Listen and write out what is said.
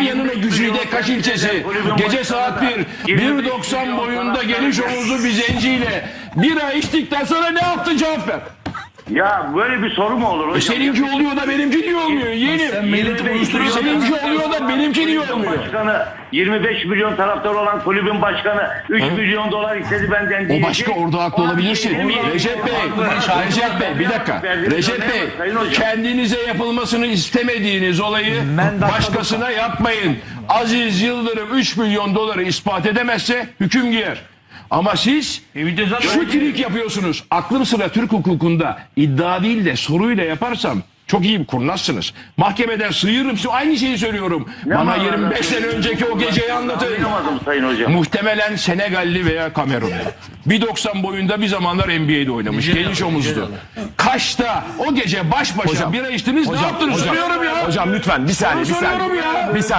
Sakarya'nın o güzide kaç ilçesi. gece saat 1 1.90 boyunda geniş omuzlu bir zenciyle. Bira içtikten sonra ne yaptı cevap ver. Ya böyle bir soru mu olur hocam? E seninki oluyor da benimki niye olmuyor? Yeğenim. Seninki oluyor da benimki niye olmuyor? Başkanı 25 milyon taraftar olan kulübün başkanı 3 milyon dolar istedi benden O başka orada haklı olabilirsin. Recep Bey, Recep Bey bir dakika. Recep Bey kendinize yapılmasını istemediğiniz olayı başkasına yapmayın. Aziz Yıldırım 3 milyon doları ispat edemezse hüküm giyer. Ama siz şu trik yapıyorsunuz. Aklım sıra Türk hukukunda iddia değil de soruyla yaparsam çok iyi bir kurnazsınız. Mahkemeden sıyırırım. Şimdi Aynı şeyi söylüyorum. Bana manada 25 sene önceki o geceyi anlatın. Anlayamadım sayın hocam. Muhtemelen Senegalli veya Kamerunlu. 1.90 boyunda bir zamanlar NBA'de oynamış. Geniş omuzlu. Kaş'ta o gece baş başa bira içtiniz ne yaptınız? Soruyorum ya. Hocam lütfen bir saniye bir Soruyorum saniye. ya. Bir saniye.